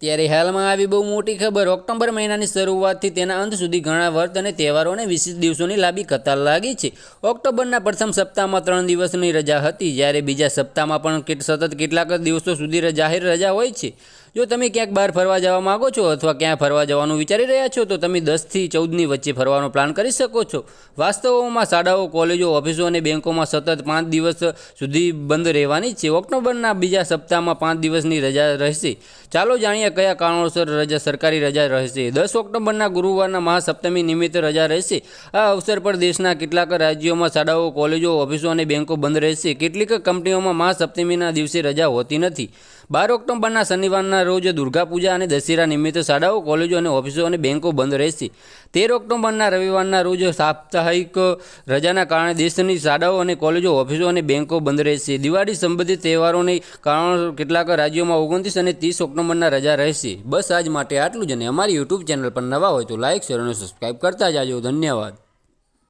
ત્યારે હાલમાં આવી બહુ મોટી ખબર ઓક્ટોબર મહિનાની શરૂઆતથી તેના અંત સુધી ઘણા વર્ત અને તહેવારો અને વિશેષ દિવસોની લાંબી કતાર લાગી છે. ઓક્ટોબરના પ્રથમ સપ્તાહમાં ત્રણ દિવસની રજા હતી, જ્યારે બીજા સપ્તાહમાં પણ સતત કેટલાક દિવસો સુધી જાહેર રજા હોય છે. જો તમે ક્યાંક બહાર ફરવા જવા માંગો છો અથવા ક્યાં ફરવા જવાનું વિચારી રહ્યા છો, તો તમે દસથી ચૌદની વચ્ચે ફરવાનો પ્લાન કરી શકો છો. વાસ્તવમાં શાળાઓ, કોલેજો, ઓફિસો અને બેંકોમાં સતત પાંચ દિવસ સુધી બંધ રહેવાની છે. ઓક્ટોબરના બીજા સપ્તાહમાં પાંચ દિવસની રજા રહેશે. ચાલો જાણીએ કયા કારણોસર રજા, સરકારી રજા રહેશે. દસ ઓક્ટોબરના ગુરુવારના મહાસપ્તમી નિમિત્તે રજા રહેશે. આ અવસર પર દેશના કેટલાક રાજ્યોમાં શાળાઓ, કોલેજો, ઓફિસો અને બેંકો બંધ રહેશે. કેટલીક કંપનીઓમાં મહાસપ્તમીના દિવસે રજા હોતી નથી. બાર ઓક્ટોબરના શનિવારના રોજ દુર્ગા પૂજા અને દશેરા નિમિત્તે શાળાઓ, કોલેજો અને ઓફિસો અને બેંકો બંધ રહેશે. તેર ઓક્ટોબરના રવિવારના રોજ સાપ્તાહિક રજાના કારણે દેશની શાળાઓ અને કોલેજો, ઓફિસો અને બેંકો બંધ રહેશે. દિવાળી સંબંધિત તહેવારોને કારણે કેટલાક રાજ્યોમાં ઓગણત્રીસ અને ત્રીસ ઓક્ટોબરના રજા રહેશે. બસ આજ માટે આટલું જ અને અમારી યુટ્યુબ ચેનલ પર નવા હોય તો લાઇક શેર અને સબસ્ક્રાઈબ કરતા જાજો. ધન્યવાદ.